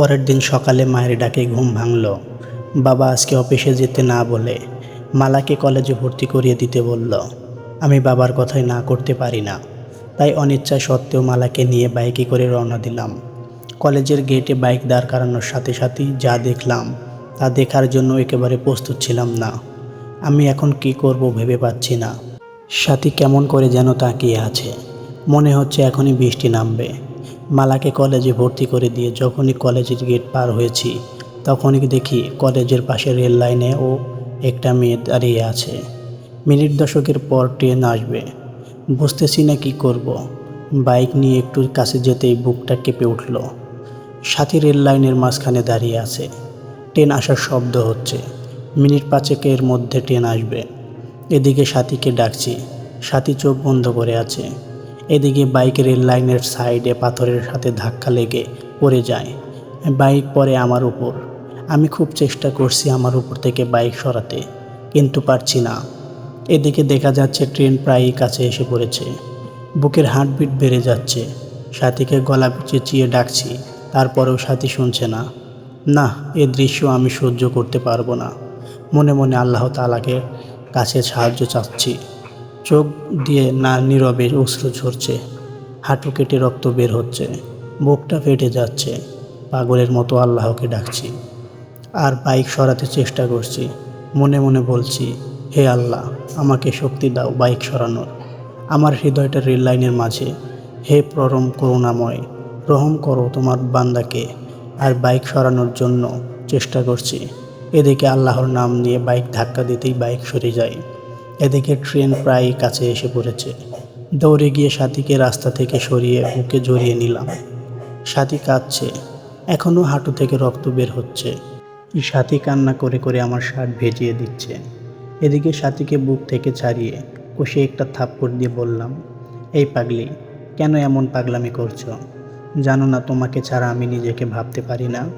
পরের দিন সকালে মায়ের ডাকে ঘুম ভাঙল। বাবা আজকে অফিসে যেতে না বলে মালাকে কলেজে ভর্তি করিয়ে দিতে বলল, আমি বাবার কথাই না করতে পারি না। তাই অনিচ্ছা সত্ত্বেও মালাকে নিয়ে বাইকে করে রওনা দিলাম। কলেজের গেটে বাইক দাঁড় করানোর সাথে সাথেই যা দেখলাম, তা দেখার জন্য একেবারে প্রস্তুত ছিলাম না। আমি এখন কি করব ভেবে পাচ্ছি না। সাথী কেমন করে যেন তাকিয়ে আছে। মনে হচ্ছে এখনই বৃষ্টি নামবে। মালাকে কলেজে ভর্তি করে দিয়ে যখনই কলেজের গেট পার হয়েছি, তখনই দেখি কলেজের পাশে রেল লাইনে ও একটা মেয়ে দাঁড়িয়ে আছে। মিনিট দশকের পর ট্রেন আসবে। বুঝতেছি না কি করব। বাইক নিয়ে একটু কাছে যেতেই বুকটা কেঁপে উঠল। সাথী রেল লাইনের মাঝখানে দাঁড়িয়ে আছে। ট্রেন আসার শব্দ হচ্ছে। মিনিট পাঁচেকের মধ্যে ট্রেন আসবে। এদিকে সাথীকে ডাকছি। সাথী চোখ বন্ধ করে আছে। এদিকে বাইকের রেল লাইনের সাইডে পাথরের সাথে ধাক্কা লেগে পড়ে যায়। বাইক পরে আমার উপর। আমি খুব চেষ্টা করছি আমার উপর থেকে বাইক সরাতে, কিন্তু পারছি না। এদিকে দেখা যাচ্ছে ট্রেন প্রায়ই কাছে এসে পড়েছে। বুকের হার্টবিট বেড়ে যাচ্ছে। সাথীকে গলা চেঁচিয়ে ডাকছি, তারপরেও সাথী শুনছে না। না, এ দৃশ্য আমি সহ্য করতে পারব না। মনে মনে আল্লাহ তালাকে কাছে সাহায্য চাচ্ছি। চোখ দিয়ে না নীরবে অশ্রু ঝরছে, হাঁটু কেটে রক্ত বের হচ্ছে, বুকটা ফেটে যাচ্ছে, পাগলের মতো আল্লাহকে ডাকছি। আর বাইক সরাতে চেষ্টা করছি, মনে মনে বলছি, হে আল্লাহ, আমাকে শক্তি দাও বাইক সরানোর। আমার হৃদয়টা রেল লাইনের মাঝে। হে পরম করুণাময়, রহম করো তোমার বান্দাকে। আর বাইক সরানোর জন্য চেষ্টা করছি। এদিকে আল্লাহর নাম নিয়ে বাইক ধাক্কা দিতেই বাইক সরে যায়। এদিকে ট্রেন প্রায় কাছে এসে পড়েছে। দৌড়ে গিয়ে সাথীকে রাস্তা থেকে সরিয়ে বুকে জড়িয়ে নিলাম। সাথী কাঁদছে। এখনও হাঁটু থেকে রক্ত বের হচ্ছে। সাথী কান্না করে করে আমার শার্ট ভেজিয়ে দিচ্ছে। এদিকে সাথীকে বুক থেকে ছাড়িয়ে কষে একটা থাপ্পড় দিয়ে বললাম, এই পাগলি, কেন এমন পাগলামি করছ? জানো না তোমাকে ছাড়া আমি নিজেকে ভাবতে পারি না।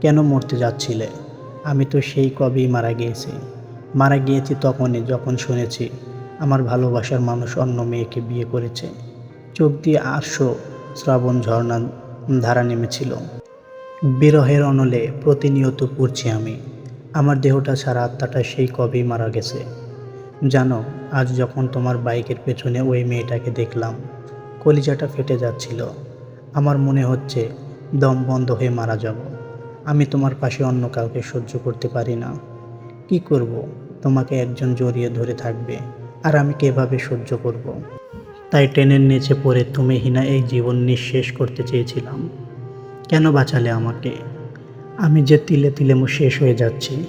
কেন মরতে যাচ্ছিলে? আমি তো সেই কবেই মারা গিয়েছি। মারা গিয়েছি তখনই যখন শুনেছি আমার ভালোবাসার মানুষ অন্য মেয়েকে বিয়ে করেছে। চোখ দিয়ে আরশো শ্রাবণ ঝর্ণা ধারা নেমেছিল। বিরহের অনলে প্রতিনিয়ত পড়ছি আমি। আমার দেহটা ছাড়া আত্মাটা সেই কবেই মারা গেছে। জানো, আজ যখন তোমার বাইকের পেছনে ওই মেয়েটাকে দেখলাম, কলিজাটা ফেটে যাচ্ছিল। আমার মনে হচ্ছে দম বন্ধ হয়ে মারা যাব। আমি তোমার পাশে অন্য কাউকে সহ্য করতে পারি না। কি করব? তোমাকে একজন জড়িয়ে ধরে থাকবে, আর আমি কীভাবে সহ্য করব। তাই ট্রেনের নিচে পড়ে তুমি হিনা এই জীবন নিঃশেষ করতে চেয়েছিলাম। কেন বাঁচালে আমাকে? আমি যে তিলে তিলে শেষ হয়ে যাচ্ছি।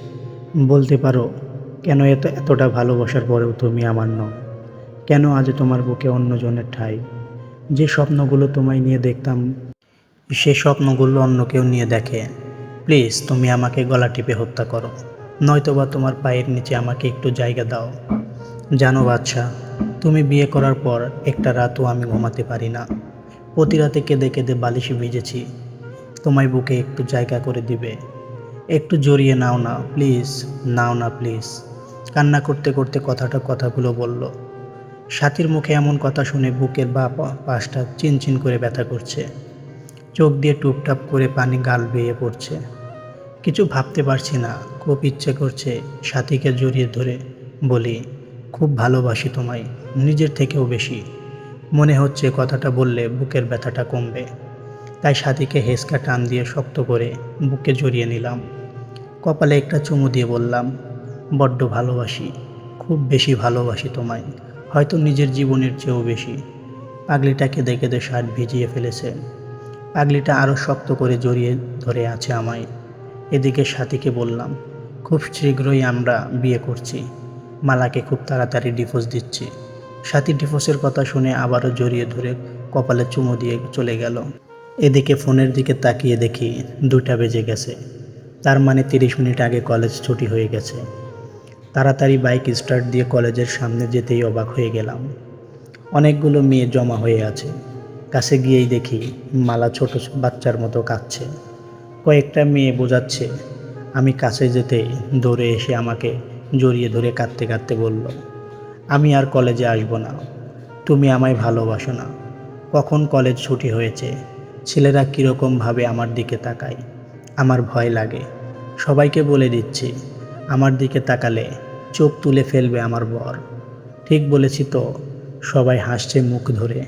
বলতে পারো, কেন এত, এতটা ভালোবাসার পরেও তুমি আমার নও? কেন আজ তোমার বুকে অন্যজনের ঠাই? যে স্বপ্নগুলো তোমায় নিয়ে দেখতাম, সে স্বপ্নগুলো অন্য কেউ নিয়ে দেখে। প্লিজ, তুমি আমাকে গলা টিপে হত্যা করো। নয়তোবা তোমার পায়ের নিচে আমাকে একটু জায়গা দাও। জানো বাচ্চা তুমি বিয়ে করার পর একটা রাতও আমি ঘুমাতে পারি না। প্রতি রাতে কেঁদে কেঁদে বালিশে ভিজেছি। তোমায় বুকে একটু জায়গা করে দিবে। একটু জড়িয়ে নাও না, প্লিজ, নাও না, প্লিজ। কান্না করতে করতে কথাটা কথাগুলো বলল। সাথীর মুখে এমন কথা শুনে বুকের বা পাশটা চিনচিন করে ব্যথা করছে। চোখ দিয়ে টুপটাপ করে পানি গাল বেয়ে পড়ছে। কিছু ভাবতে পারছি না। খুব ইচ্ছে করছে সাথীকে জড়িয়ে ধরে। বলি, খুব ভালোবাসি তোমায়, নিজের থেকেও বেশি। মনে হচ্ছে কথাটা বললে বুকের ব্যথাটা কমবে। তাই সাথীকে হেসকা টান দিয়ে শক্ত করে বুকে জড়িয়ে নিলাম। কপালে একটা চুমু দিয়ে বললাম, বড্ড ভালোবাসি, খুব বেশি ভালোবাসি তোমায়, হয়তো নিজের জীবনের চেয়েও বেশি। পাগলিটাকে দেখে দে শার্ট ভিজিয়ে ফেলেছে। পাগলিটা আরও শক্ত করে জড়িয়ে ধরে আছে আমায়। এদিকে সাথীকে বললাম, খুব শীঘ্রই আমরা বিয়ে করছি। মালাকে খুব তাড়াতাড়ি ডিভোর্স দিচ্ছি। সাথী ডিভোর্সের কথা শুনে আবারও জড়িয়ে ধরে কপালে চুমু দিয়ে চলে গেল। এদিকে ফোনের দিকে তাকিয়ে দেখি দুটা বেজে গেছে। তার মানে তিরিশ মিনিট আগে কলেজ ছুটি হয়ে গেছে। তাড়াতাড়ি বাইক স্টার্ট দিয়ে কলেজের সামনে যেতেই অবাক হয়ে গেলাম। অনেকগুলো মেয়ে জমা হয়ে আছে। কাছে গিয়েই দেখি মালা ছোট বাচ্চার মতো কাঁদছে। কয়েকটা মেয়ে বোঝাচ্ছে। আমি কাছে যেতে দৌড়ে এসে আমাকে জড়িয়ে ধরে কাঁদতে কাঁদতে বলল, আমি আর কলেজে আসব না। তুমি আমায় ভালোবাসো না। কখন কলেজ ছুটি হয়েছে? ছেলেরা কীরকমভাবে আমার দিকে তাকায়? আমার ভয় লাগে। সবাইকে বলে দিচ্ছি, আমার দিকে তাকালে চোখ তুলে ফেলবে আমার বর। ঠিক বলেছি তো? সবাই হাসছে মুখ ধরে।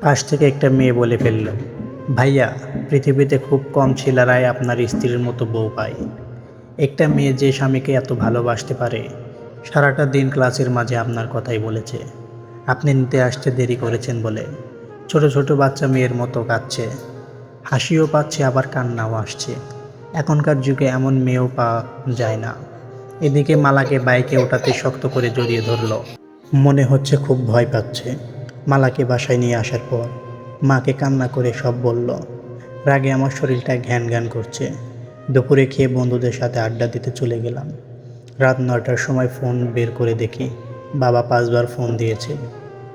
পাশ থেকে একটা মেয়ে বলে ফেলল ভাইয়া, পৃথিবীতে খুব কম ছেলেরাই আপনার স্ত্রীর মতো বউ পায়। একটা মেয়ে যে স্বামীকে এত ভালোবাসতে পারে, সারাটা দিন ক্লাসের মাঝে আপনার কথাই বলেছে। আপনি নিতে আসতে দেরি করেছেন বলে। ছোট ছোট বাচ্চা মেয়ের মতো কাঁদছে। হাসিও পাচ্ছে, আবার কান্নাও আসছে। এখনকার যুগে এমন মেয়েও পাওয়া যায় না। এদিকে মালাকে বাইকে ওঠাতে শক্ত করে জড়িয়ে ধরলো। মনে হচ্ছে খুব ভয় পাচ্ছে। মালাকে বাসায় নিয়ে আসার পর মাকে কান্না করে সব বলল। রাগে আমার শরীরটা ঘ্যান ঘ্যান করছে। দুপুরে খেয়ে বন্ধুদের সাথে আড্ডা দিতে চলে গেলাম। রাত নয়টার সময় ফোন বের করে দেখি বাবা পাঁচবার ফোন দিয়েছে।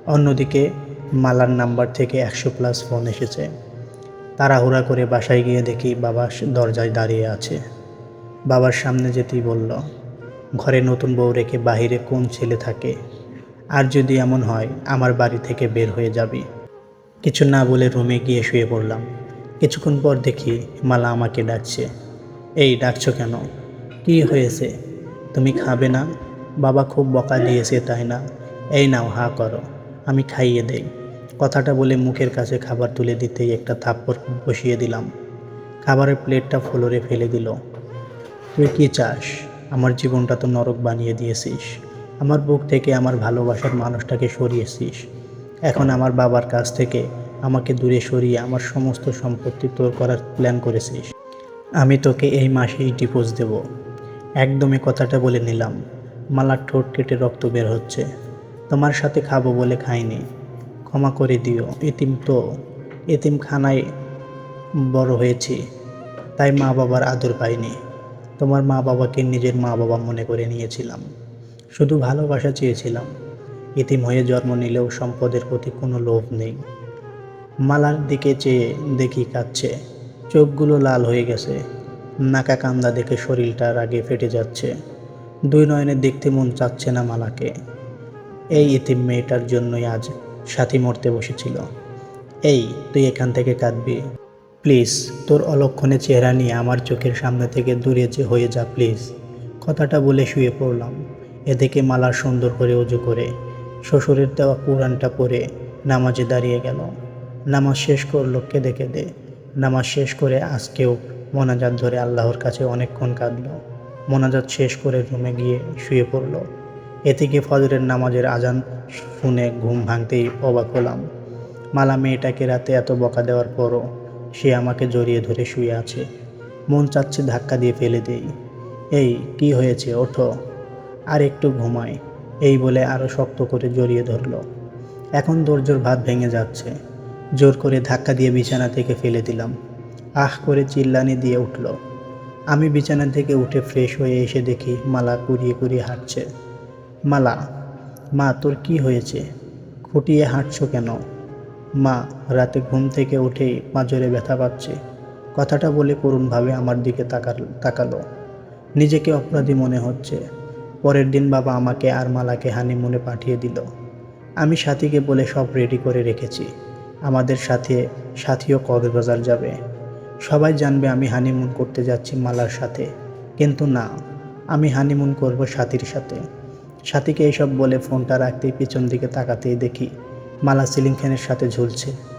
অন্যদিকে মালার নাম্বার থেকে একশো প্লাস ফোন এসেছে। তাড়াহুড়া করে বাসায় গিয়ে দেখি বাবা দরজায় দাঁড়িয়ে আছে। বাবার সামনে যেতেই বলল, ঘরে নতুন বউ রেখে বাহিরে কোন ছেলে থাকে? আর যদি এমন হয়, আমার বাড়ি থেকে বের হয়ে যাবি। কিছু না বলে রুমে গিয়ে শুয়ে পড়লাম। কিছুক্ষণ পর দেখি মালা আমাকে ডাকছে। এই, ডাকছো কেন? কি হয়েছে? তুমি খাবে না? বাবা খুব বকা দিয়েছে, তাই না? এই নাও, হা করো, আমি খাইয়ে দেই। কথাটা বলে মুখের কাছে খাবার তুলে দিতেই একটা থাপ্পড় বসিয়ে দিলাম। খাবারের প্লেটটা ফ্লোরে ফেলে দিল। তুই কী চাস? আমার জীবনটা তো নরক বানিয়ে দিয়েছিস। আমার বুক থেকে আমার ভালোবাসার মানুষটাকে সরিয়েছিস। এখন আমার বাবার কাছ থেকে আমাকে দূরে সরিয়ে আমার সমস্ত সম্পত্তি তোর করার প্ল্যান করেছিস। আমি তোকে এই মাসেই ডিপোজ দেব। একদমই কথাটা বলে নিলাম। মালার ঠোঁট কেটে রক্ত বের হচ্ছে। তোমার সাথে খাব বলে খাইনি। ক্ষমা করে দিও। এতিম তো এতিম খানায় বড় হয়েছি। তাই মা বাবার আদর পাইনি। তোমার মা বাবাকে নিজের মা বাবা মনে করে নিয়েছিলাম। শুধু ভালোবাসা চেয়েছিলাম। ইতিম হয়ে জন্ম নিলেও সম্পদের প্রতি কোনো লোভ নেই। মালার দিকে চেয়ে দেখি কাচ্ছে চোখগুলো লাল হয়ে গেছে। নাকা কান্দা দেখে শরীরটা রাগে ফেটে যাচ্ছে। দুই নয়নে দেখতে মন চাচ্ছে না মালাকে। এই ইতিম মেয়েটার জন্যই আজ সাথী মরতে বসেছিল। এই, তুই এখান থেকে কাঁদবি। প্লিজ, তোর অলক্ষণে চেহারা নিয়ে আমার চোখের সামনে থেকে দূরে যে হয়ে যা, প্লিজ। কথাটা বলে শুয়ে পড়লাম। এদিকে মালা সুন্দর করে উজু করে শ্বশুরের দেওয়া কোরআনটা পরে নামাজে দাঁড়িয়ে গেল। নামাজ শেষ করল কেঁদে কেঁদে। নামাজ শেষ করে আজকেও মোনাজাত ধরে আল্লাহর কাছে অনেকক্ষণ কাঁদল। মোনাজাত শেষ করে রুমে গিয়ে শুয়ে পড়ল। এদিকে ফজরের নামাজের আজান শুনে ঘুম ভাঙতেই অবাক হলাম। মালা মেয়েটাকে রাতে এত বকা দেওয়ার পরও সে আমাকে জড়িয়ে ধরে শুয়ে আছে। মন চাচ্ছে ধাক্কা দিয়ে ফেলে দেই। এই, কি হয়েছে? ওঠো। আর একটু ঘুমায় এই বলে আরও শক্ত করে জড়িয়ে ধরলো। এখন দরজোর ভাত ভেঙে যাচ্ছে। জোর করে ধাক্কা দিয়ে বিছানা থেকে ফেলে দিলাম। আহ করে চিল্লানি দিয়ে উঠল। আমি বিছানা থেকে উঠে ফ্রেশ হয়ে এসে দেখি মালা কুড়িয়ে কুড়িয়ে হাঁটছে। মালা, মা তোর কি হয়েছে? খুঁটিয়ে হাঁটছো কেন? মা, রাতে ঘুম থেকে উঠেই পাঁজরে ব্যথা পাচ্ছে। কথাটা বলে করুণভাবে আমার দিকে তাকাল, তাকালো। নিজেকে অপরাধী মনে হচ্ছে। পরের দিন বাবা আমাকে আর মালাকে হানিমুনে পাঠিয়ে দিল। আমি সাথীকে বলে সব রেডি করে রেখেছি। আমাদের সাথে সাথীও কক্সবাজার যাবে? সবাই জানবে আমি হানিমুন করতে যাচ্ছি মালার সাথে। কিন্তু না, আমি হানিমুন করব সাথীর সাথে। সাথীকে এইসব বলে ফোনটা রাখতেই পিছন দিকে তাকাতেই দেখি মালা সিলিং ফ্যানের সাথে ঝুলছে।